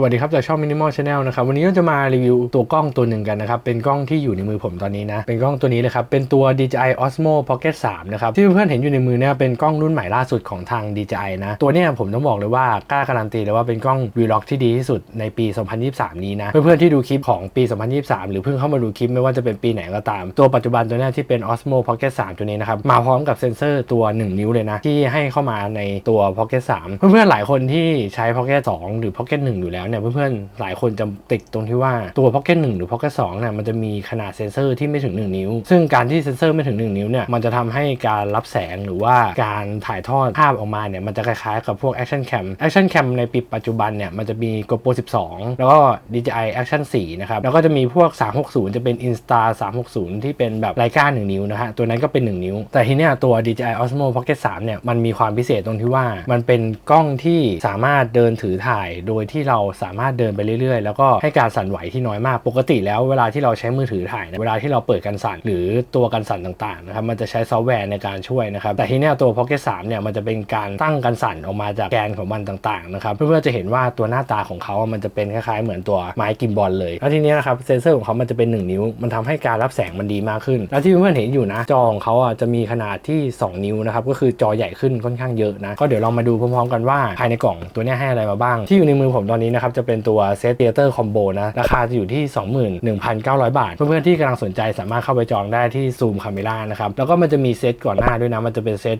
สวัสดีครับจากช่อง Minimal Channel นะครับวันนี้ก็จะมารีวิวตัวกล้องตัวหนึ่งกันนะครับเป็นกล้องที่อยู่ในมือผมตอนนี้นะเป็นกล้องตัวนี้เลยครับเป็นตัว DJI Osmo Pocket 3นะครับที่เพื่อนเห็นอยู่ในมือเนี่ยเป็นกล้องรุ่นใหม่ล่าสุดของทาง DJI นะตัวเนี้ยผมต้องบอกเลยว่ากล้าการันตีเลยว่าเป็นกล้อง Vlog ที่ดีที่สุดในปี 2023 นี้นะเพื่อนๆที่ดูคลิปของปี 2023 หรือเพิ่งเข้ามาดูคลิปไม่ว่าจะเป็นปีไหนก็ตาม ตัวปัจจุบันตัวเนี้ยที่เป็น Osmo Pocket 3 ตัวนี้นะครับมาพร้อมกับเซ็นเซอร์ตัว 1 นิ้วเลยนะที่ให้เข้ามาในตัว Pocket 3 เพื่อนๆหลายคนที่ใช้ Pocket 2 หรือ Pocket 1 อยู่แล้วเนี่ยเพื่อนๆ หลายคนจะติดตรงที่ว่าตัว Pocket 1 หรือ Pocket 2เนี่ยมันจะมีขนาดเซ็นเซอร์ที่ไม่ถึง 1 นิ้ว ซึ่งการที่เซ็นเซอร์ไม่ถึง 1 นิ้วเนี่ยมันจะทำให้การรับแสงหรือว่าการถ่ายทอดภาพออกมาเนี่ยมันจะคล้ายๆกับพวก Action Cam Action Cam ในปีปัจจุบันเนี่ยมันจะมี GoPro 12 แล้วก็ DJI Action 4 นะครับ แล้วก็จะมีพวก 360 จะเป็น Insta 360 ที่เป็นแบบไลกา1นิ้วนะฮะตัวนั้นก็เป็น 1 นิ้ว แต่ทีเนี้ยตัว DJI Osmo Pocket 3เนี่ยมันมีความพิเศษตรงที่ว่ามันเป็นกล้องที่สามารถเดินถือถ่ายโดยที่เราสามารถเดินไปเรื่อยๆ แล้วก็ให้การสั่นไหวที่น้อยมาก ปกติแล้วเวลาที่เราใช้มือถือถ่ายนะเวลาที่เราเปิดกันสั่นหรือตัวกันสั่นต่างๆนะครับมันจะใช้ซอฟต์แวร์ในการช่วยนะครับแต่ทีนี้ตัว Pocket 3เนี่ยมันจะเป็นการตั้งกันสั่นออกมาจากแกนของมันต่างๆนะครับเพื่อนๆจะเห็นว่าตัวหน้าตาของเขาอะมันจะเป็นคล้ายๆเหมือนตัวไม้กิมบอลเลยแล้วทีนี้นะครับเซนเซอร์ของเขามันจะเป็น 1 นิ้ว มันทำให้การรับแสงมันดีมากขึ้น แล้วที่เพื่อนๆเห็นอยู่นะ จอของเขาอะจะมีขนาดที่ 2 นิ้วนะครับก็คือจอใหญ่ขึ้นค่อนข้างเยอะนะก็เดี๋ยวเรามาดูพร้อมๆกันว่าภายในกล่องตัวนี้ให้อะไรมาบ้างที่อยู่ในมือผมตอนนี้นะครับจะเป็นตัวเซตเทเตอร์คอมโบนะ ราคาจะอยู่ที่ 21,900 บาท เพื่อนๆที่กำลังสนใจสามารถเข้าไปจองได้ที่ซูมคาเมล่านะครับ แล้วก็มันจะมีเซตก่อนหน้าด้วยนะ มันจะเป็นเซต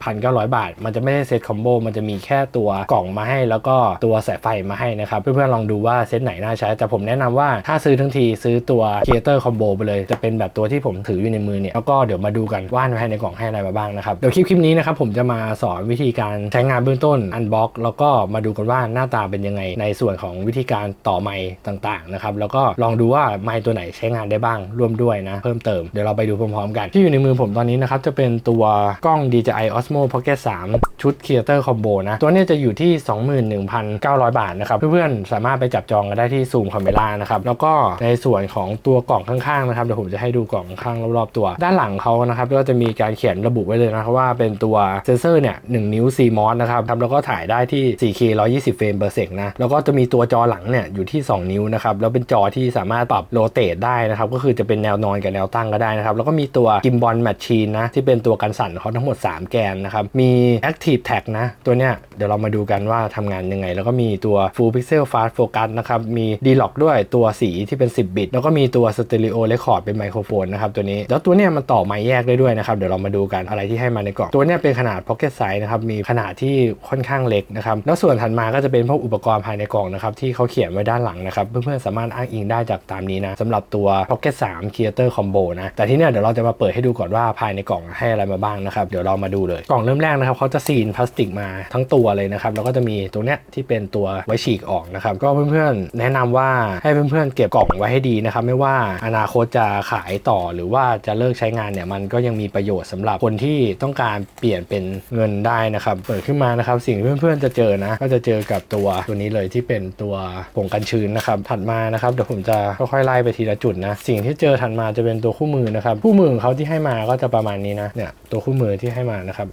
17,900 บาท มันจะไม่ได้เซตคอมโบมันจะมีแค่ตัวกล่องมาให้ แล้วก็ตัวสายไฟมาให้นะครับ เพื่อนๆลองดูว่าเซตไหนน่าใช้ แต่ผมแนะนำว่าถ้าซื้อทั้งทีซื้อตัวเ e เตอร์คอมโบไปเลยจะเป็นแบบตัวที่ผมถืออยู่ในมือเนี่ยแล้วก็เดี๋ยวมาดูกันว่าภายในกล่องให้อะไรมาบ้างนะครับเดี๋ยวคลิปคลิปนี้นะครับผมจะมาสอนวิธีการใช้งานเบื้องต้นอันบ็อกแล้วก็มาดูกันว่าหน้าตาเป็นยังไงในส่วนของวิธีการต่อไมค์ต่างๆนะครับแล้วก็ลองดูว่าไมค์ตัวไหนใช้งานได้บ้างร่วมด้วยนะ เพิ่มเติมเดี๋ยวเราไปดูพร้อมๆกันที่อยู่ในมือผมตอนนี้นะครับจะเป็นตัวกล้อง DJI Osmo Pocket 3 ชุด Creator Combo นะ ตัวนี้จะอยู่ที่ 21,900 บาทนะครับ เพื่อนๆ สามารถไปจับจองกันได้ที่ซูมคาเมล่านะครับ แล้วก็ในส่วนของตัวกล่องข้างๆนะครับเดี๋ยวผมจะให้ดูกล่องข้างรอบๆตัว ด้านหลังเขานะครับก็จะมีการเขียนระบุไว้เลยนะครับว่าเป็นตัวเซนเซอร์เนี่ย1นิ้ว CMOS นะครับแล้วก็ถ่ายได้ที่ 4K 120เฟรม per sec นะแล้วก็จะมีตัวจอหลังเนี่ยอยู่ที่ 2 นิ้วนะครับแล้วเป็นจอที่สามารถปรับโรเตทได้นะครับก็คือจะเป็นแนวนอนกับแนวตั้งก็ได้นะครับแล้วก็มีตัวกิมบอลแมชชีนนะที่เป็นตัวกันสั่นเขาทั้งหมด 3 แกนนะครับมี Active Tag นะตัวเนี้ยเดี๋ยวเรามาดูกันว่าทำงานยังไง แล้วก็มีตัว Full Pixel Fast Focus นะครับมี d l o c ด้วยตัวสีที่เป็น 10 บิต แล้วก็มีตัว Stereo Record เป็นไมโครโฟนนะครับตัวนี้แล้วตัวเนี้ยมันต่อไมค์แยกได้ด้วยนะครับเดี๋ยวเรามาดูกันอะไรที่ให้มาในกล่องตัวเนี้ยเป็นขนาด Pocket Size นะครับมีขนาดที่ค่อนข้างเล็กนะครับแล้วส่วนถัดมาก็จะเป็นพวกอุปกรณ์ภายในกล่องนะครับที่เขาเขียนไว้ด้านหลังนะครับเพื่อนๆสามารถอ้างอิงได้จากตามนี้นะสำหรับตัว Pocket 3 Creator Combo นะแต่ที่เนี้ยเดี๋ยวเราจะมาเปิดให้ดูก่อนว่าภายในกล่องให้อะไรมาบ้างนะครับเดี๋ยวเรามาดูเลย กล่องเริ่มแรกนะครับเขาจะซีนพลาสติกมาทั้งตัวเลยนะครับแล้วก็จะมีตัวเนี้ยที่เป็นตัวไว้ฉีกออกนะครับก็เพื่อนๆแนะนำว่าให้เพื่อนๆเก็บกล่องไว้ให้ดีนะครับไม่ว่าอนาคตจะขายต่อหรือว่าจะเลิกใช้งานเนี่ยมันก็ยังมีประโยชน์สำหรับคนที่ต้องการเปลี่ยนเป็นเงินได้นะครับเปิดขึ้นมานะครับสิ่งที่เพื่อนๆจะเจอนะก็จะเจอกับตัวตัวนี้เลยที่เป็นตัวผงกันชื้นนะครับ ถัดมานะครับเดี๋ยวผมจะค่อยๆไล่ไปทีละจุดนะ สิ่งที่เจอถัดมาจะเป็นตัวคู่มือนะครับ คู่มือของเขาที่ให้มาก็จะประมาณนี้นะ เนี่ยตัวคู่มือที่ให้มานะครับ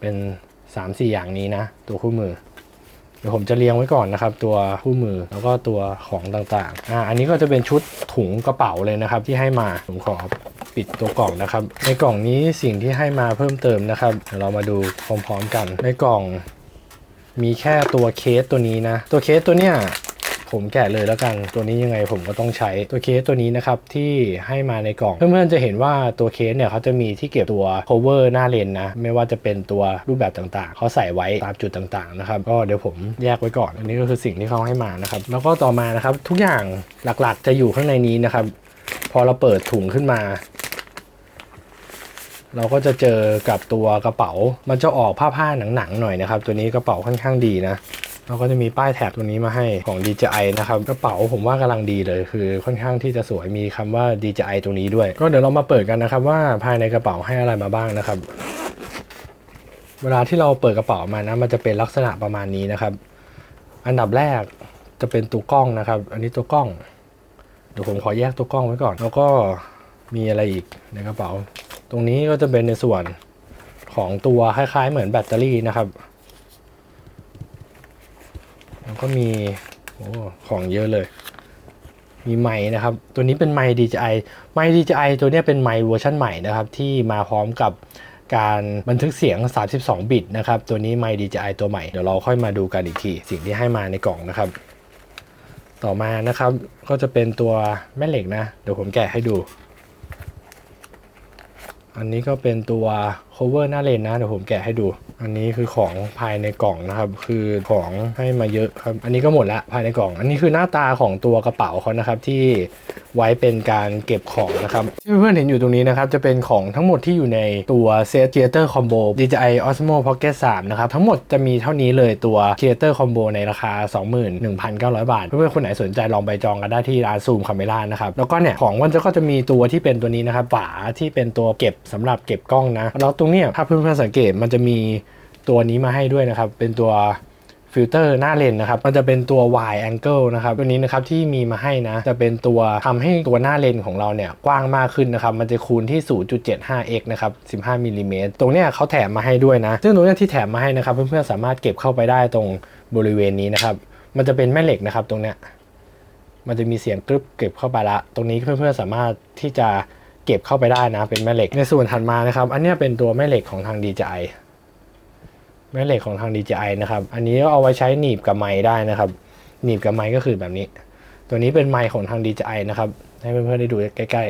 เป็น 3 4 อย่างนี้นะ ตัวคู่มือเดี๋ยวผมจะเรียงไว้ก่อนนะครับ ตัวคู่มือแล้วก็ตัวของต่างๆอ่าอันนี้ก็จะเป็นชุดถุงกระเป๋าเลยนะครับ ที่ให้มาผมขอปิดตัวกล่องนะครับ ในกล่องนี้สิ่งที่ให้มาเพิ่มเติมนะครับเดี๋ยวเรามาดูพร้อมๆกัน ในกล่อง มีแค่ตัวเคสตัวนี้นะ ตัวเคสตัวเนี้ยผมแกะเลยแล้วกันตัวนี้ยังไงผมก็ต้องใช้ตัวเคสตัวนี้นะครับ ที่ให้มาในกล่อง เพื่อนๆจะเห็นว่าตัวเคสเนี่ยเขาจะมีที่เก็บตัว cover หน้าเลนนะ ไม่ว่าจะเป็นตัวรูปแบบต่างๆ เขาใส่ไว้ตามจุดต่างๆนะครับก็เดี๋ยวผมแยกไว้ก่อน อันนี้ก็คือสิ่งที่เขาให้มานะครับ แล้วก็ต่อมานะครับทุกอย่างหลักๆ จะอยู่ข้างในนี้นะครับ พอเราเปิดถุงขึ้นมา เราก็จะเจอกับตัวกระเป๋า มันจะออกผ้าผ้าๆหนังๆหน่อยนะครับ ตัวนี้กระเป๋าค่อนข้างดีนะเราก็จะมีป้ายแท็กตัวนี้มาให้ของ DJI นะครับกระเป๋าผมว่ากำลังดีเลย คือค่อนข้างที่จะสวยมีคำว่า DJI ตรงนี้ด้วย ก็เดี๋ยวเรามาเปิดกันนะครับ ว่าภายในกระเป๋าให้อะไรมาบ้างนะครับ เวลาที่เราเปิดกระเป๋ามานะมันจะเป็นลักษณะประมาณนี้นะครับ อันดับแรกจะเป็นตัวกล้องนะครับ อันนี้ตัวกล้อง เดี๋ยวผมขอแยกตัวกล้องไว้ก่อน แล้วก็มีอะไรอีกในกระเป๋า ตรงนี้ก็จะเป็นในส่วนของตัวคล้ายๆเหมือนแบตเตอรี่นะครับแล้วก็มีโอ้ของเยอะเลย มีไมค์นะครับ ตัวนี้เป็นไมค์ DJI ไมค์ DJI ตัวนี้เป็นไมค์เวอร์ชันใหม่นะครับที่มาพร้อมกับการบันทึกเสียง 32 บิตนะครับ ตัวนี้ไมค์ DJI ตัวใหม่ เดี๋ยวเราค่อยมาดูกันอีกที สิ่งที่ให้มาในกล่องนะครับ ต่อมานะครับ ก็จะเป็นตัวแม่เหล็กนะ เดี๋ยวผมแกะให้ดู อันนี้ก็เป็นตัว cover หน้าเลนนะเดี๋ยวผมแกะให้ดู อันนี้คือของภายในกล่องนะครับ คือของให้มาเยอะครับ อันนี้ก็หมดละภายในกล่อง อันนี้คือหน้าตาของตัวกระเป๋าเขานะครับที่ไว้เป็นการเก็บของนะครับที่เพื่อนๆเห็นอยู่ตรงนี้นะครับ จะเป็นของทั้งหมดที่อยู่ในตัว Set Creator Combo DJI Osmo Pocket 3 นะครับ ทั้งหมดจะมีเท่านี้เลยตัว Creator Combo ในราคา 21,900 บาท เพื่อนๆคนไหนสนใจลองไปจองกันได้ที่ร้านซูมคาเมล่านะครับ แล้วก็เนี่ย ของมันจะก็จะมีตัวที่เป็นตัวนี้นะครับฝาที่เป็นตัวเก็บสำหรับเก็บกล้องนะแล้วตรงเนี้ยถ้าเพื่อนๆสังเกตมันจะมี ตัวนี้มาให้ด้วยนะครับ เป็นตัวฟิลเตอร์หน้าเลนนะครับ มันจะเป็นตัว wide angle นะครับ ตัวนี้นะครับที่มีมาให้นะ จะเป็นตัวทำให้ตัวหน้าเลนของเราเนี่ยกว้างมากขึ้นนะครับ มันจะคูณที่ 0.75x นะครับ 15มิลลิเมตร ตรงเนี้ยเขาแถมมาให้ด้วยนะ ซึ่งตรงเนี้ยที่แถมมาให้นะครับ เพื่อนๆสามารถเก็บเข้าไปได้ตรงบริเวณนี้นะครับ มันจะเป็นแม่เหล็กนะครับตรงเนี้ย มันจะมีเสียงกรึบเก็บเข้าไปละ ตรงนี้เพื่อนๆสามารถที่จะเก็บเข้าไปได้นะ เป็นแม่เหล็ก ในส่วนถัดมานะครับ อันเนี้ยเป็นตัวแม่เหล็กของทาง DJI ม่เหล็กของทาง DJI นะครับ อันนี้ก็เอาไว้ใช้หนีบกับไม้ได้นะครับ หนีบกับไม้ก็คือแบบนี้ ตัวนี้เป็นไม้ของทาง DJI นะครับ ให้เพื่อนๆได้ดูใกล้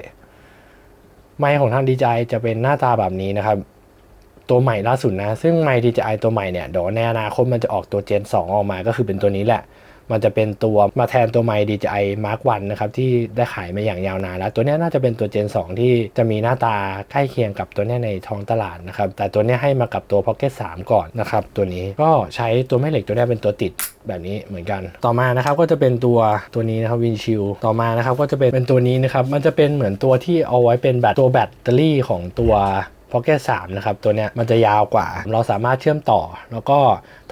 ๆ ไม้ของทาง DJI จะเป็นหน้าตาแบบนี้นะครับ ตัวใหม่ล่าสุดนะ ซึ่งไม้ DJI ตัวใหม่เนี่ยเดี๋ยวในอนาคตมันจะออกตัว Gen 2 ออกมา ก็คือเป็นตัวนี้แหละ มันจะเป็นตัวมาแทนตัวไมค์ DJI Mark 1นะครับที่ได้ขายมาอย่างยาวนานแล้ว ตัวนี้น่าจะเป็นตัว Gen 2 ที่จะมีหน้าตาใกล้เคียงกับตัวนี้ในท้องตลาดนะครับแต่ตัวนี้ให้มากับตัว Pocket 3 ก่อนนะครับตัวนี้ก็ใช้ตัวแม่เหล็กตัวนี้เป็นตัวติดแบบนี้เหมือนกัน ต่อมานะครับก็จะเป็นตัวตัวนี้นะครับวินชิลต่อมานะครับก็จะเป็นเป็นตัวนี้นะครับมันจะเป็นเหมือนตัวที่เอาไว้เป็นแบตตัวแบตเตอรี่ของตัว Pocket 3 นะครับ ตัวเนี้ยมันจะยาวกว่า เราสามารถเชื่อมต่อ แล้วก็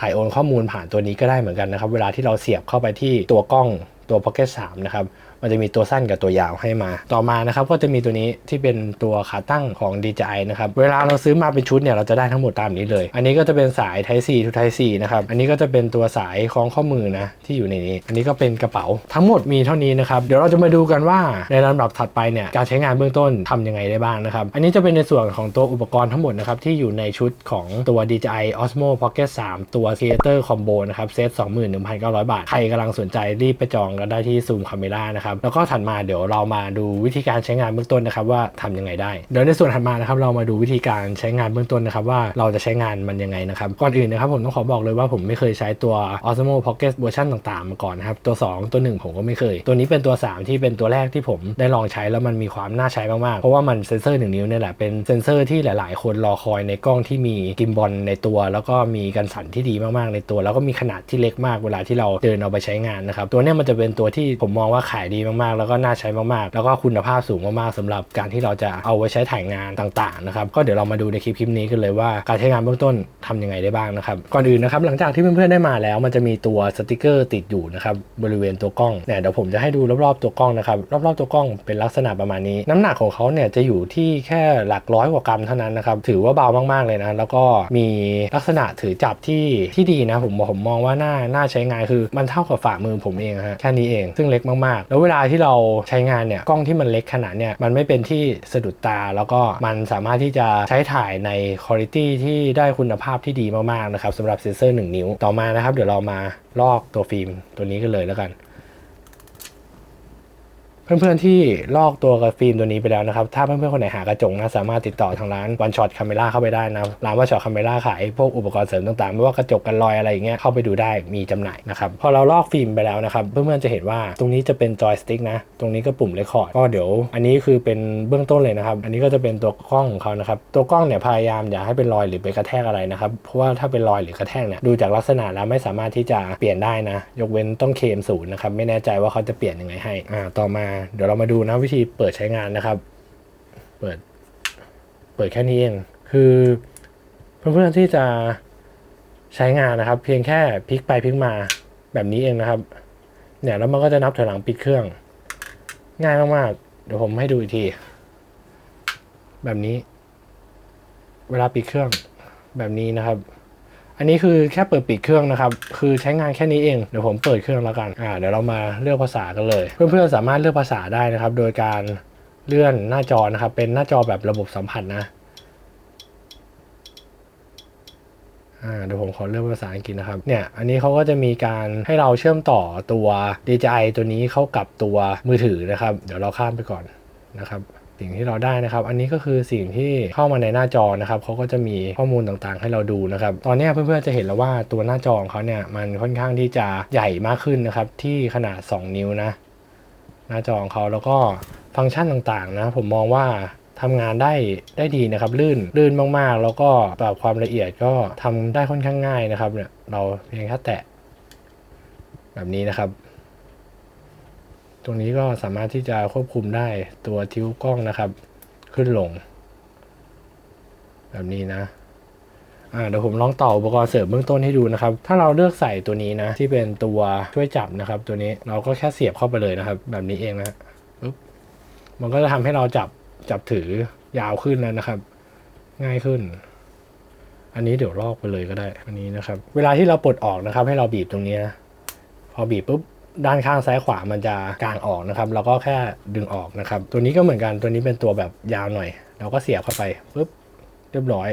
ถ่ายโอนข้อมูลผ่านตัวนี้ก็ได้เหมือนกันนะครับ เวลาที่เราเสียบเข้าไปที่ตัวกล้องตัว Pocket 3 นะครับ มันจะมีตัวสั้นกับตัวยาวให้มา ต่อมานะครับก็จะมีตัวนี้ที่เป็นตัวขาตั้งของ DJI นะครับ เวลาเราซื้อมาเป็นชุดเนี่ยเราจะได้ทั้งหมดตามนี้เลย อันนี้ก็จะเป็นสาย Type C to Type C นะครับ อันนี้ก็จะเป็นตัวสายคล้องข้อมือนะที่อยู่ในนี้ อันนี้ก็เป็นกระเป๋าทั้งหมดมีเท่านี้นะครับ เดี๋ยวเราจะมาดูกันว่าในลำดับถัดไปเนี่ยการใช้งานเบื้องต้นทำยังไงได้บ้างนะครับ อันนี้จะเป็นในส่วนของตัวอุปกรณ์ทั้งหมดนะครับที่อยู่ในชุดของตัว DJI Osmo Pocket 3 ตัว Creator Combo นะครับเซต21,900 บาท ใครกำลังสนใจรีบไปจองกันได้ที่ Zoom Camera นะครับแล้วก็ถัดมาเดี๋ยวเรามาดูวิธีการใช้งานเบื้องต้นนะครับว่าทำยังไงได้เดี๋ยวในส่วนถัดมานะครับเรามาดูวิธีการใช้งานเบื้องต้นนะครับว่าเราจะใช้งานมันยังไงนะครับก่อนอื่นนะครับผมต้องขอบอกเลยว่าผมไม่เคยใช้ตัว Osmo Pocket เวอร์ชันต่างๆมาก่อนนะครับตัว 2 ตัว 1 ผมก็ไม่เคย ตัวนี้เป็นตัว 3 ที่เป็นตัวแรกที่ผมได้ลองใช้แล้วมันมีความน่าใช้มากๆ เพราะว่ามันเซ็นเซอร์1นิ้วเนี่ยแหละเป็นเซ็นเซอร์ที่หลาย ๆ คนรอคอยในกล้องที่มีกิมบอลในตัว แล้วก็มีกันสั่นที่ดีมากๆในตัว แล้วก็มีขนาดที่เล็กมากเวลาที่เราเดินเอาไปใช้งานนะครับตัวเนี้ยมันจะเป็นตัวที่ผมมองว่าขายดีมาก ๆ แล้วก็น่าใช้มาก ๆ แล้วก็คุณภาพสูงมาก ๆสำหรับการที่เราจะเอาไว้ใช้ถ่ายงานต่าง ๆ นะครับ ก็เดี๋ยวเรามาดูในคลิปคลิปนี้กันเลยว่าการใช้งานเบื้องต้นทำยังไงได้บ้างนะครับ ก่อนอื่นนะครับ หลังจากที่เพื่อน ๆ ได้มาแล้ว มันจะมีตัวสติกเกอร์ติดอยู่นะครับบริเวณตัวกล้องเนี่ยเดี๋ยวผมจะให้ดูรอบๆตัวกล้องนะครับรอบๆตัวกล้องเป็นลักษณะประมาณนี้ น้ำหนักของเขาเนี่ยจะอยู่ที่แค่หลักร้อยกว่ากรัมเท่านั้นนะครับถือว่าเบามากๆเลยนะแล้วก็มีลักษณะถือจับที่ที่ดีนะผมผมมองว่าน่าน่าใช้งานคือมันเท่ากับฝ่ามือผมเองฮะแค่นี้เองซึ่งเล็กมากๆแล้วเวลาที่เราใช้งานเนี่ยกล้องที่มันเล็กขนาดเนี่ยมันไม่เป็นที่สะดุดตา แล้วก็มันสามารถที่จะใช้ถ่ายในคุณภาพที่ได้คุณภาพที่ดีมากๆนะครับสำหรับเซนเซอร์ 1 นิ้วต่อมานะครับ เดี๋ยวเรามาลอกตัวฟิล์มตัวนี้กันเลยแล้วกัน เพื่อนๆที่ลอกตัวกระฟิล์มตัวนี้ไปแล้วนะครับ ถ้าเพื่อนๆคนไหนหากระจกนะสามารถติดต่อทางร้านวันช็อตคาเมล่าเข้าไปได้นะ ร้านวันช็อตคาเมล่าขายพวกอุปกรณ์เสริมต่างๆ ไม่ว่ากระจกกันรอยอะไรอย่างเงี้ยเข้าไปดูได้มีจำหน่ายนะครับ พอเราลอกฟิล์มไปแล้วนะครับ เพื่อนๆจะเห็นว่าตรงนี้จะเป็นจอยสติ๊กนะ ตรงนี้ก็ปุ่มเรคคอร์ดก็เดี๋ยว อันนี้คือเป็นเบื้องต้นเลยนะครับ อันนี้ก็จะเป็นตัวกล้องของเขานะครับ ตัวกล้องเนี่ยพยายามอย่าให้เป็นรอยหรือไปกระแทกอะไรนะครับ เพราะว่าถ้าเป็นรอยหรือกระแทกเนี่ยดูจากลักษณะแล้วไม่สามารถที่จะเปลี่ยนได้นะ ยกเว้นต้องเคมศูนย์นะครับไม่แน่ใจว่าเขาจะเปลี่ยนยังไงให้อ่าต่อมาเดี๋ยวเรามาดูนะวิธีเปิดใช้งานนะครับ เปิด เปิดแค่นี้เอง คือเพื่อนๆที่จะใช้งานนะครับ เพียงแค่พลิกไปพลิกมาแบบนี้เองนะครับ เนี่ยแล้วมันก็จะนับถอยหลังปิดเครื่อง ง่ายมากๆ เดี๋ยวผมให้ดูอีกที แบบนี้ เวลาปิดเครื่องแบบนี้นะครับ อันนี้คือแค่เปิดปิดเครื่องนะครับ คือใช้งานแค่นี้เอง เดี๋ยวผมเปิดเครื่องแล้วกัน อ่า เดี๋ยวเรามาเลือกภาษากันเลย เพื่อนๆสามารถเลือกภาษาได้นะครับ โดยการเลื่อนหน้าจอนะครับ เป็นหน้าจอแบบระบบสัมผัสนะ อ่า เดี๋ยวผมขอเลือกภาษาอังกฤษนะครับ เนี่ย อันนี้เขาก็จะมีการให้เราเชื่อมต่อตัว DJI ตัวนี้เข้ากับตัวมือถือนะครับ เดี๋ยวเราข้ามไปก่อนนะครับ สิ่งที่เราได้นะครับ อันนี้ก็คือสิ่งที่เข้ามาในหน้าจอนะครับเขาก็จะมีข้อมูลต่างๆ ให้เราดูนะครับ ตอนนี้เพื่อนๆจะเห็นแล้วว่าตัวหน้าจอของเขาเนี่ยมันค่อนข้างที่จะใหญ่มากขึ้นนะครับ ที่ขนาด 2 นิ้วนะ หน้าจอของเขาแล้วก็ฟังก์ชันต่างๆ นะ ผมมองว่าทำงานได้ได้ดีนะครับ ลื่นลื่นมากๆ แล้วก็ปรับความละเอียดก็ทำได้ค่อนข้างง่ายนะครับเนี่ยเราเพียงแค่แตะแบบนี้นะครับ ตรงนี้ก็สามารถที่จะควบคุมได้ตัวทิวกล้องนะครับ ขึ้นลง แบบนี้นะ่าเดี๋ยวผมลองต่ออุปกรณ์เสริมเบื้องต้นให้ดูนะครับ ถ้าเราเลือกใส่ตัวนี้นะ ที่เป็นตัวช่วยจับนะครับ ตัวนี้เราก็แค่เสียบเข้าไปเลยนะครับ แบบนี้เองนะปึ๊บมันก็จะทำให้เราจับจับถือยาวขึ้นแล้วนะครับ ง่ายขึ้น อันนี้เดี๋ยวลอกไปเลยก็ได้ อันนี้นะครับ เวลาที่เราปลดออกนะครับ ให้เราบีบตรงนี้นะพอบีบปุ๊บ ด้านข้างซ้ายขวามันจะกางออกนะครับเราก็แค่ดึงออกนะครับ ตัวนี้ก็เหมือนกันตัวนี้เป็นตัวแบบยาวหน่อย เราก็เสียบเข้าไปปุ๊บเรียบร้อย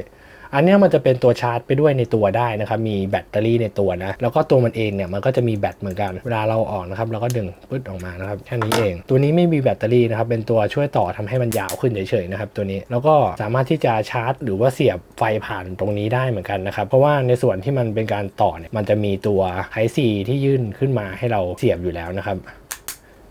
อันนี้มันจะเป็นตัวชาร์จไปด้วยในตัวได้นะครับ มีแบตเตอรี่ในตัวนะ แล้วก็ตัวมันเองเนี่ยมันก็จะมีแบตเหมือนกัน เวลาเราออกนะครับเราก็ดึงปึ๊ดออกมานะครับแค่นี้เอง ตัวนี้ไม่มีแบตเตอรี่นะครับ เป็นตัวช่วยต่อทำให้มันยาวขึ้นเฉยๆนะครับตัวนี้ แล้วก็สามารถที่จะชาร์จ หรือว่าเสียบไฟผ่านตรงนี้ได้เหมือนกันนะครับ เพราะว่าในส่วนที่มันเป็นการต่อเนี่ย มันจะมีตัว Type C ที่ยื่นขึ้นมาให้เราเสียบอยู่แล้วนะครับ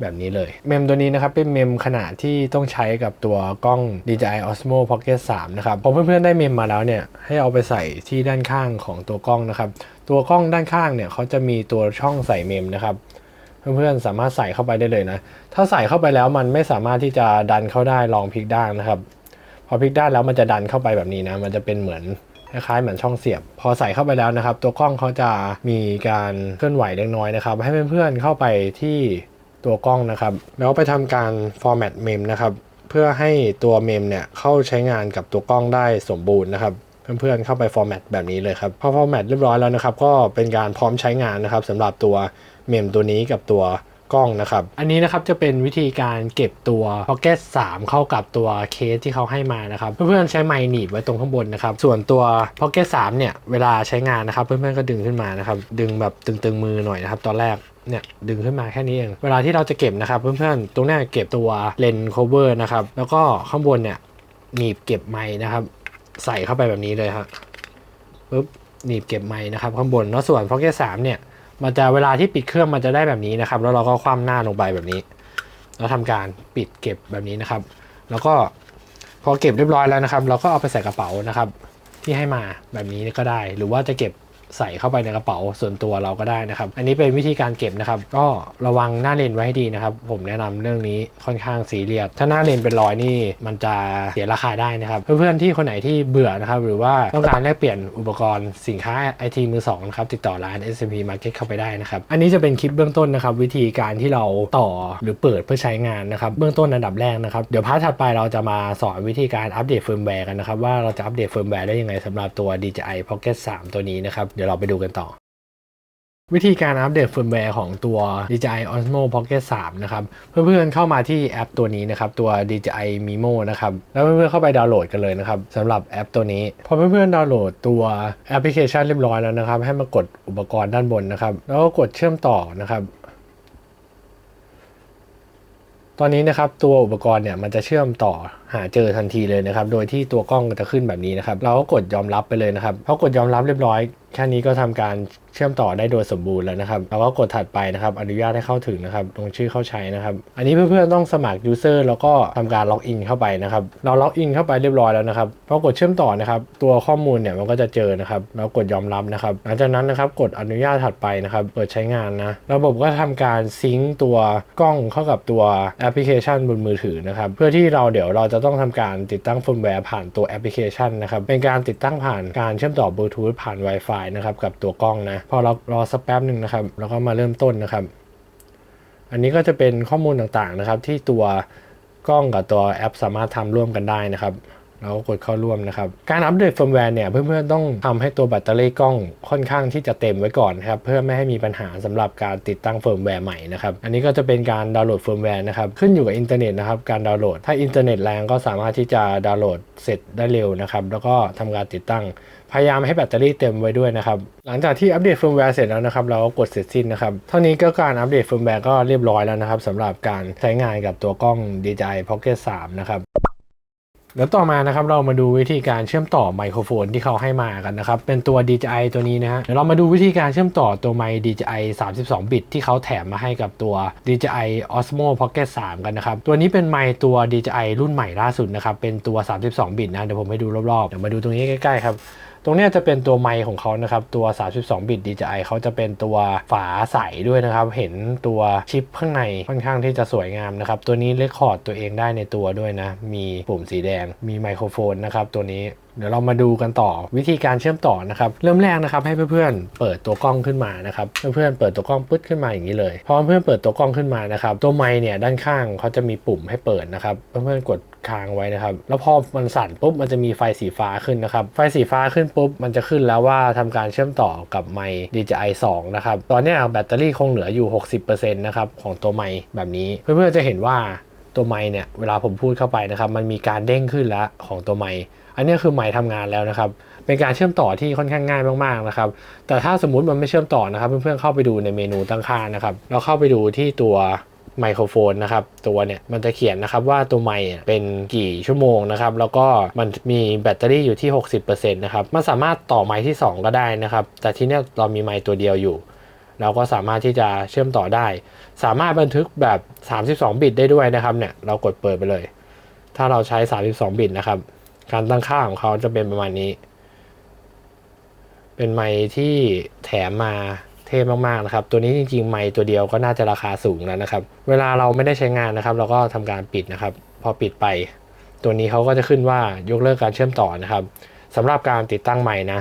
แบบนี้เลย เมมตัวนี้นะครับเป็นเมมขนาดที่ต้องใช้กับตัวกล้อง DJI Osmo Pocket 3 นะครับพอเพื่อนๆได้เมมมาแล้วเนี่ยให้เอาไปใส่ที่ด้านข้างของตัวกล้องนะครับ ตัวกล้องด้านข้างเนี่ยเขาจะมีตัวช่องใส่เมมนะครับเพื่อนๆสามารถใส่เข้าไปได้เลยนะ ถ้าใส่เข้าไปแล้วมันไม่สามารถที่จะดันเข้าได้ลองพลิกด้านนะครับ พอพลิกด้านแล้วมันจะดันเข้าไปแบบนี้นะ มันจะเป็นเหมือนคล้ายๆเหมือนช่องเสียบ พอใส่เข้าไปแล้วนะครับ ตัวกล้องเขาจะมีการเคลื่อนไหวเล็กน้อยนะครับ ให้เพื่อนๆเข้าไปที่ ตัวกล้องนะครับ แล้วไปทำการ format mem นะครับ เพื่อให้ตัวเมมเนี่ยเข้าใช้งานกับตัวกล้องได้สมบูรณ์นะครับเพื่อนๆเข้าไป format แบบนี้เลยครับพอ format เรียบร้อยแล้วนะครับ ก็เป็นการพร้อมใช้งานนะครับสำหรับตัวเมมตัวนี้กับตัว กล้องนะครับ อันนี้นะครับจะเป็นวิธีการเก็บตัว Pocket 3 เข้ากับตัวเคสที่เขาให้มานะครับเพื่อนๆใช้ไมค์หนีบไว้ตรงข้างบนนะครับส่วนตัว Pocket 3 เนี่ยเวลาใช้งานนะครับเพื่อนๆก็ดึงขึ้นมานะครับดึงแบบตึงๆมือหน่อยนะครับตอนแรกเนี่ยดึงขึ้นมาแค่นี้เอง เวลาที่เราจะเก็บนะครับเพื่อนๆ ตรงนี้เก็บตัวเลนส์โคเวอร์นะครับ แล้วก็ข้างบนเนี่ยหนีบเก็บไม้นะครับ ใส่เข้าไปแบบนี้เลยครับปุ๊บหนีบเก็บไม้นะครับ ข้างบนแล้วส่วน Pocket 3เนี่ย มันจะเวลาที่ปิดเครื่องมันจะได้แบบนี้นะครับ แล้วเราก็คว่ำหน้าลงไปแบบนี้แล้วทำการปิดเก็บแบบนี้นะครับ แล้วก็พอเก็บเรียบร้อยแล้วนะครับ เราก็เอาไปใส่กระเป๋านะครับ ที่ให้มาแบบนี้ก็ได้ หรือว่าจะเก็บ ใส่เข้าไปในกระเป๋าส่วนตัวเราก็ได้นะครับ อันนี้เป็นวิธีการเก็บนะครับ ก็ระวังหน้าเลนไว้ให้ดีนะครับ ผมแนะนำเรื่องนี้ค่อนข้างซีเรียสถ้าหน้าเลนเป็นรอยนี่มันจะเสียราคาได้นะครับ เพื่อนๆที่คนไหนที่เบื่อนะครับ หรือว่าต้องการแลกเปลี่ยนอุปกรณ์สินค้าไอทีมือสองนะครับติดต่อร้าน SMP Market เข้าไปได้นะครับ อันนี้จะเป็นคลิปเบื้องต้นนะครับ วิธีการที่เราต่อหรือเปิดเพื่อใช้งานนะครับเบื้องต้นอันดับแรกนะครับเดี๋ยวพาร์ทถัดไปเราจะมาสอนวิธีการอัปเดตเฟิร์มแวร์กันนะครับว่าเราจะอัปเดตเฟิร์มแวร์ได้ยังไงสำหรับตัว DJI Pocket 3 ตัวนี้นะครับดี๋ยวเราไปดูกันต่อ วิธีการอัปเดตเฟิร์มแวร์ของตัว DJI Osmo Pocket 3 นะครับ เพื่อนๆเข้ามาที่แอปตัวนี้นะครับ ตัว DJI Mimo นะครับ แล้วเพื่อนๆเข้าไปดาวน์โหลดกันเลยนะครับสำหรับแอปตัวนี้ พอเพื่อนๆดาวน์โหลดตัวแอปพลิเคชันเรียบร้อยแล้วนะครับ ให้มากดอุปกรณ์ด้านบนนะครับ แล้วก็กดเชื่อมต่อนะครับตอนนี้นะครับตัวอุปกรณ์เนี่ยมันจะเชื่อมต่อ หาเจอทันทีเลยนะครับ โดยที่ตัวกล้องจะขึ้นแบบนี้นะครับ เราก็กดยอมรับไปเลยนะครับพอกดยอมรับเรียบร้อยแค่นี้ก็ทำการเชื่อมต่อได้โดยสมบูรณ์แล้วนะครับเราก็กดถัดไปนะครับ อนุญาตให้เข้าถึงนะครับ ลงชื่อเข้าใช้นะครับ อันนี้เพื่อนๆต้องสมัคร user แล้วก็ทำการล็อกอินเข้าไปนะครับ เราล็อกอินเข้าไปเรียบร้อยแล้วนะครับ พอกดเชื่อมต่อนะครับ ตัวข้อมูลเนี่ยมันก็จะเจอนะครับ แล้วกดยอมรับนะครับ หลังจากนั้นนะครับ กดอนุญาตถัดไปนะครับ เปิดใช้งานนะ ระบบก็ทำการซิงค์ตัวกล้องเข้ากับตัวแอปพลิเคชันบนมือถือนะครับ เพื่อที่เราเดี๋ยวเราจะต้องทำการติดตั้งเฟิร์มแวร์ผ่านตัวแอปพลิเคชันนะครับ เป็นการติดตั้งผ่านการเชื่อมต่อบลูทูธผ่าน Wi-Fi นะครับกับตัวกล้องนะ พอเรารอสักแป๊บหนึ่งนะครับ แล้วก็มาเริ่มต้นนะครับ อันนี้ก็จะเป็นข้อมูลต่างๆนะครับ ที่ตัวกล้องกับตัวแอปสามารถทำร่วมกันได้นะครับ เราก็กดเข้าร่วมนะครับ การอัปเดตเฟิร์มแวร์เนี่ยเพื่อนๆต้องทำให้ตัวแบตเตอรี่กล้องค่อนข้างที่จะเต็มไว้ก่อนนะครับเพื่อไม่ให้มีปัญหาสำหรับการติดตั้งเฟิร์มแวร์ใหม่นะครับอันนี้ก็จะเป็นการดาวน์โหลดเฟิร์มแวร์นะครับขึ้นอยู่กับอินเทอร์เน็ตนะครับการดาวน์โหลด ถ้าอินเทอร์เน็ตแรงก็สามารถที่จะดาวน์โหลดเสร็จได้เร็วนะครับแล้วก็ทำการติดตั้งพยายามให้แบตเตอรี่เต็มไว้ด้วยนะครับ หลังจากที่อัปเดตเฟิร์มแวร์เสร็จแล้วนะครับ เราก็กดเสร็จสิ้นนะครับ เท่านี้ก็การอัปเดตเฟิร์มแวร์ก็เรียบร้อยแล้วนะครับสำหรับการใช้งานกับตัวกล้อง DJI Pocket 3 นะครับ แล้วต่อมานะครับเรามาดูวิธีการเชื่อมต่อไมโครโฟนที่เขาให้มากันนะครับ เป็นตัว DJI ตัวนี้นะฮะเดี๋ยวเรามาดูวิธีการเชื่อมต่อตัวไมค์ DJI 32 บิตที่เขาแถมมาให้กับตัว DJI Osmo Pocket 3 กันนะครับ ตัวนี้เป็นไมค์ตัว DJI รุ่นใหม่ล่าสุดนะครับ เป็นตัว 32 บิตนะ เดี๋ยวผมให้ดูรอบๆ เดี๋ยวมาดูตรงนี้ใกล้ๆครับ ตรงนี้จะเป็นตัวไมค์ของเขานะครับ ตัว 32 บิต DJI เขาจะเป็นตัวฝาใสด้วยนะครับ เห็นตัวชิปข้างในค่อนข้างที่จะสวยงามนะครับ ตัวนี้เลคคอร์ดตัวเองได้ในตัวด้วยนะ มีปุ่มสีแดง มีไมโครโฟนนะครับ ตัวนี้เดี๋ยวเรามาดูกันต่อวิธีการเชื่อมต่อนะครับ เริ่มแรกนะครับให้เพื่อนๆเปิดตัวกล้องขึ้นมานะครับเพื่อนๆเปิดตัวกล้องปึ๊ดขึ้นมาอย่างนี้เลยพอเพื่อนๆเปิดตัวกล้องขึ้นมานะครับตัวไมค์เนี่ยด้านข้างเขาจะมีปุ่มให้เปิดนะครับเพื่อนๆกด ค้างไว้นะครับ แล้วพอมันสั่นปุ๊บมันจะมีไฟสีฟ้าขึ้นนะครับ ไฟสีฟ้าขึ้นปุ๊บมันจะขึ้นแล้วว่าทำการเชื่อมต่อกับไมค์ DJI 2 นะครับ ตอนนี้แบตเตอรี่คงเหลืออยู่ 60%นะครับของตัวไมค์แบบนี้ เพื่อนๆจะเห็นว่าตัวไมค์เนี่ยเวลาผมพูดเข้าไปนะครับมันมีการเด้งขึ้นแล้วของตัวไมค์อันนี้คือไมค์ทำงานแล้วนะครับเป็นการเชื่อมต่อที่ค่อนข้างง่ายมากๆนะครับแต่ถ้าสมมุติมันไม่เชื่อมต่อนะครับ เพื่อนๆเข้าไปดูในเมนูตั้งค่านะครับแล้วเข้าไปดูที่ตัว ไมโครโฟนนะครับตัวเนี่ยมันจะเขียนนะครับว่าตัวไมค์เป็นกี่ชั่วโมงนะครับแล้วก็มันมีแบตเตอรี่อยู่ที่ 60%นะครับมันสามารถต่อไมค์ที่ 2 ก็ได้นะครับ แต่ที่เนี้ยเรามีไมค์ตัวเดียวอยู่ เราก็สามารถที่จะเชื่อมต่อได้ สามารถบันทึกแบบ 32 บิตได้ด้วยนะครับเนี่ยเรากดเปิดไปเลย ถ้าเราใช้ 32 บิตนะครับการตั้งค่าของเขาจะเป็นประมาณนี้ เป็นไมค์ที่แถมมา เท่มากๆนะครับ ตัวนี้จริงๆ ไม้ตัวเดียวก็น่าจะราคาสูงแล้วนะครับ เวลาเราไม่ได้ใช้งานนะครับ เราก็ทำการปิดนะครับ พอปิดไป ตัวนี้เขาก็จะขึ้นว่ายกเลิกการเชื่อมต่อนะครับสำหรับการติดตั้งไม้นะ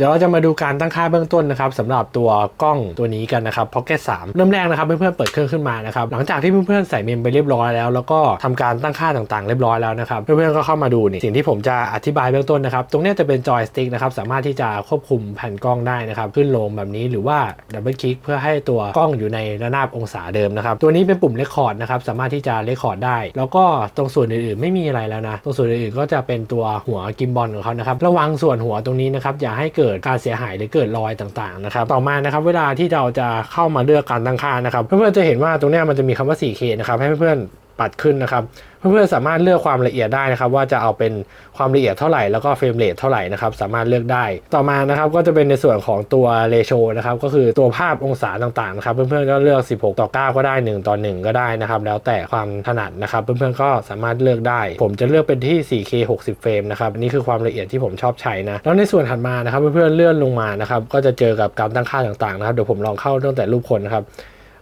เดี๋ยวเราจะมาดูการตั้งค่าเบื้องต้นนะครับสำหรับตัวกล้องตัวนี้กันนะครับ Pocket 3 เริ่มแรกนะครับเพื่อนๆเปิดเครื่องขึ้นมานะครับหลังจากที่เพื่อนๆใส่เมมไปเรียบร้อยแล้ว แล้วก็ทำการตั้งค่าต่างๆ เรียบร้อยแล้วนะครับเพื่อนๆก็เข้ามาดูนี่สิ่งที่ผมจะอธิบายเบื้องต้นนะครับตรงนี้จะเป็นจอยสติ๊กนะครับสามารถที่จะควบคุมแผ่นกล้องได้นะครับขึ้นลงแบบนี้หรือว่าดับเบิลคลิกเพื่อให้ตัวกล้องอยู่ในระนาบองศาเดิมนะครับตัวนี้เป็นปุ่มเลคคอร์ดนะครับสามารถที่จะเลคคอร์ดได้ แล้วก็ตรงส่วนอื่นๆ ไม่มีอะไรแล้วนะตรงส่วนอื่นๆก็จะเป็นตัวหัวกิมบอลของเขานะครับระวังส่วนหัวตรงนี้นะครับอย่าให้เกิดการเสียหายหรือเกิดรอยต่างๆนะครับต่อมานะครับเวลาที่เราจะเข้ามาเลือกการตั้งค่านะครับเพื่อนๆจะเห็นว่าตรงนี้มันจะมีคำว่า 4K นะครับให้เพื่อน ปัดขึ้นนะครับ เพื่อนๆสามารถเลือกความละเอียดได้นะครับ ว่าจะเอาเป็นความละเอียดเท่าไหร่แล้วก็เฟรมเรทเท่าไหร่นะครับ สามารถเลือกได้ ต่อมานะครับก็จะเป็นในส่วนของตัวเรโชนะครับก็คือตัวภาพองศาต่างๆนะครับ เพื่อนๆก็เลือก 16 ต่อ 9 ก็ได้ 1 ต่อ 1 ก็ได้นะครับ แล้วแต่ความถนัดนะครับ เพื่อนๆก็สามารถเลือกได้ ผมจะเลือกเป็นที่ 4K 60 เฟรมนะครับนนี่คือความละเอียดที่ผมชอบใช้นะแล้วในส่วนถัดมานะครับ เพื่อนๆเลื่อนลงมานะครับก็จะเจอกับการตั้งค่าต่างๆนะครับเดี๋ยวผมลองเข้าตั้งแต่รูปคนนะครับ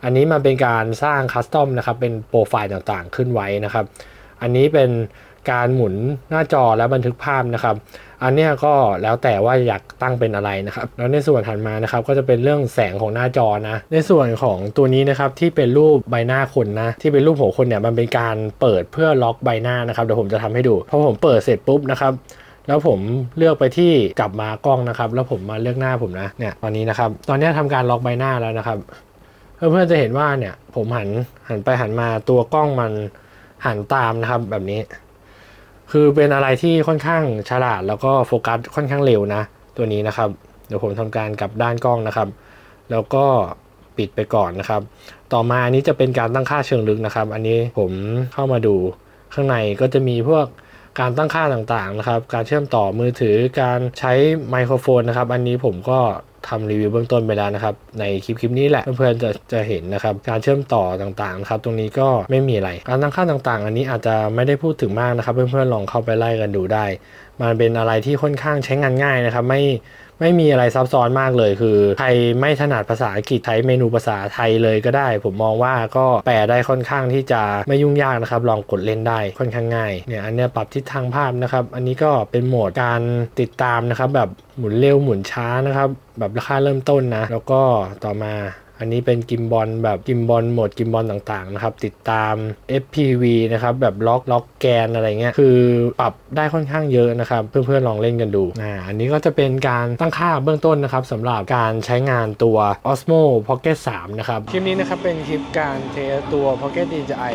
อันนี้มันเป็นการสร้างคัสตอมนะครับเป็นโปรไฟล์ต่างๆ ขึ้นไว้นะครับ อันนี้เป็นการหมุนหน้าจอและบันทึกภาพนะครับ อันเนี้ยก็แล้วแต่ว่าอยากตั้งเป็นอะไรนะครับ แล้วในส่วนถัดมานะครับก็จะเป็นเรื่องแสงของหน้าจอนะ ในส่วนของตัวนี้นะครับที่เป็นรูปใบหน้าคนนะ ที่เป็นรูปหัวคนเนี่ยมันเป็นการเปิดเพื่อล็อกใบหน้านะครับเดี๋ยวผมจะทำให้ดูพอผมเปิดเสร็จปุ๊บนะครับแล้วผมเลือกไปที่กลับมากล้องนะครับ แล้วผมมาเลือกหน้าผมนะเนี่ยตอนนี้นะครับ ตอนนี้ทำการล็อกใบหน้าแล้วนะครับ เพื่อนๆจะเห็นว่าเนี่ย ผมหันหันไปหันมาตัวกล้องมันหันตามนะครับแบบนี้ คือเป็นอะไรที่ค่อนข้างฉลาดแล้วก็โฟกัสค่อนข้างเร็วนะ ตัวนี้นะครับ เดี๋ยวผมทำการกลับด้านกล้องนะครับ แล้วก็ปิดไปก่อนนะครับ ต่อมาอันนี้จะเป็นการตั้งค่าเชิงลึกนะครับ อันนี้ผมเข้ามาดูข้างในก็จะมีพวกการตั้งค่าต่างๆนะครับ การเชื่อมต่อมือถือ การใช้ไมโครโฟนนะครับ อันนี้ผมก็ ทำรีวิวเบื้องต้นไปแล้วนะครับ ในคลิปคลิปนี้แหละเพื่อนๆจะจะเห็นนะครับการเชื่อมต่อต่างๆครับตรงนี้ก็ไม่มีอะไร การตั้งค่าต่างๆ อันนี้อาจจะไม่ได้พูดถึงมากนะครับ เพื่อนๆลองเข้าไปไล่กันดูได้ มันเป็นอะไรที่ค่อนข้างใช้งานง่ายนะครับ ไม่ ไม่มีอะไรซับซ้อนมากเลยคือ ใครไม่ถนัดภาษาอังกฤษใช้เมนูภาษาไทยเลยก็ได้ ผมมองว่าก็แปลได้ค่อนข้างที่จะไม่ยุ่งยากนะครับ ลองกดเล่นได้ค่อนข้างง่ายเนี่ยอันนี้ปรับทิศทางภาพนะครับ อันนี้ก็เป็นโหมดการติดตามนะครับ แบบหมุนเร็วหมุนช้านะครับ แบบราคาเริ่มต้นนะ แล้วก็ต่อมา อันนี้เป็นกิมบอลแบบกิมบอลโหมดกิมบอลต่างๆนะครับ ติดตาม FPV นะครับ แบบล็อกล็อกแกนอะไรเงี้ยคือปรับได้ค่อนข้างเยอะนะครับ เพื่อนๆลองเล่นกันดูอ่าอันนี้ก็จะเป็นการตั้งค่าเบื้องต้นนะครับสำหรับการใช้งานตัว Osmo Pocket 3 นะครับ คลิปนี้นะครับเป็นคลิปการเทสตัว Pocket DJI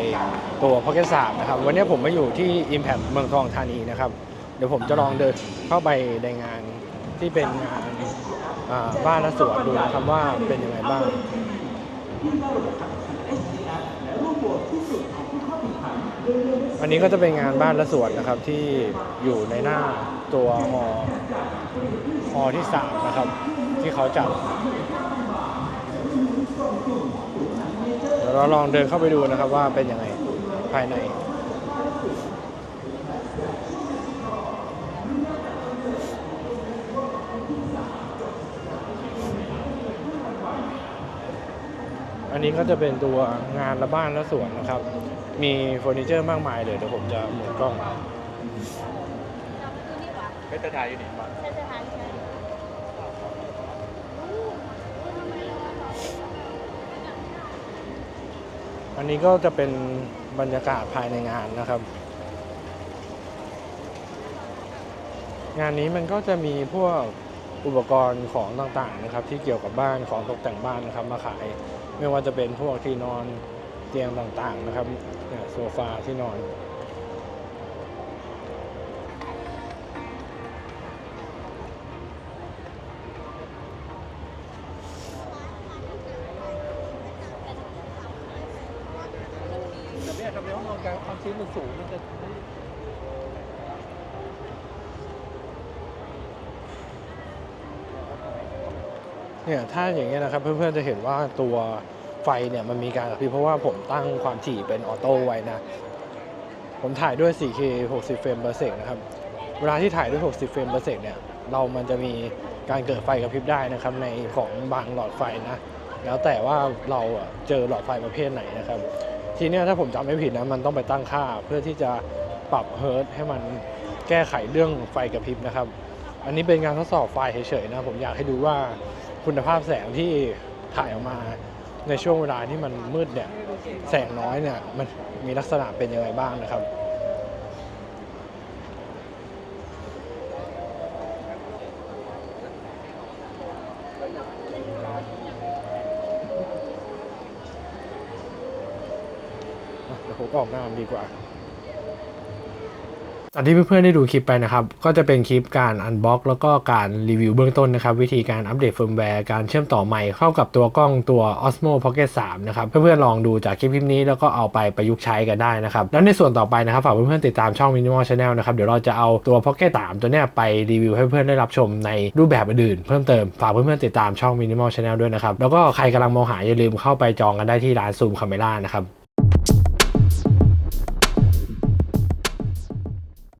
ตัว Pocket 3 นะครับ วันนี้ผมมาอยู่ที่ Impact เมืองทองธานีนะครับ เดี๋ยวผมจะลองเดินเข้าไปในงานที่เป็นงาน บ้านและสวนดูนะครับว่าเป็นยังไงบ้างอันนี้ก็จะเป็นงานบ้านและสวนนะครับที่อยู่ในหน้าตัวฮอฮอที่สามนะครับ ที่เขาจัดเดี๋ยวเราลองเดินเข้าไปดูนะครับว่าเป็นยังไงภายใน อันนี้ก็จะเป็นตัวงานละบ้านและสวนนะครับ มีเฟอร์นิเจอร์มากมายเลยเดี๋ยวผมจะหมุนกล้องเพชรถ่ายอยู่นี่มาอันนี้ก็จะเป็นบรรยากาศภายในงานนะครับ งานนี้มันก็จะมีพวกอุปกรณ์ของต่างๆนะครับ ที่เกี่ยวกับบ้านของตกแต่งบ้านนะครับมาขาย ไม่ว่าจะเป็นพวกที่นอนเตียงต่างๆนะครับเนี่ยโซฟาที่นอน เนี่ยถ้าอย่างเงี้ยนะครับเพื่อนๆจะเห็นว่าตัวไฟเนี่ยมันมีการกระพริบเพราะว่าผมตั้งความถี่เป็นออโต้ไว้นะ ผมถ่ายด้วย 4K 60 เฟรม per sec นะครับ เวลาที่ถ่ายด้วย 60 เฟรม per sec เนี่ยเรามันจะมีการเกิดไฟกระพริบได้นะครับในของบางหลอดไฟนะ แล้วแต่ว่าเราเจอหลอดไฟประเภทไหนนะครับ ทีนี้ถ้าผมจำไม่ผิดนะมันต้องไปตั้งค่าเพื่อที่จะปรับเฮิร์ตให้มันแก้ไขเรื่องไฟกระพริบนะครับ อันนี้เป็นการทดสอบไฟเฉยๆนะผมอยากให้ดูว่า คุณภาพแสงที่ถ่ายออกมาในช่วงเวลาที่มันมืดเนี่ยแสงน้อยเนี่ยมันมีลักษณะเป็นยังไงบ้างนะครับอะเดี๋ยวผมออกหน้ามันดีกว่า ตอนที่เพื่อนๆได้ดูคลิปไปนะครับ ก็จะเป็นคลิปการอันบ็อกแล้วก็การรีวิวเบื้องต้นนะครับ วิธีการอัปเดตเฟิร์มแวร์การเชื่อมต่อใหม่เข้ากับตัวกล้องตัว Osmo Pocket 3 นะครับ เพื่อนๆลองดูจากคลิปนี้แล้วก็เอาไปประยุกต์ใช้กันได้นะครับ แล้วในส่วนต่อไปนะครับฝากเพื่อนๆติดตามช่อง Minimal Channel นะครับเดี๋ยวเราจะเอาตัว Pocket 3 ตัวเนี้ยไปรีวิวให้เพื่อนๆได้รับชมในรูปแบบอื่นเพิ่มเติมฝากเพื่อนๆติดตามช่อง Minimal Channel ด้วยนะครับแล้วก็ใครกำลังมองหาอย่าลืมเข้าไปจองกันได้ที่ร้าน Zoom Camera นะครับ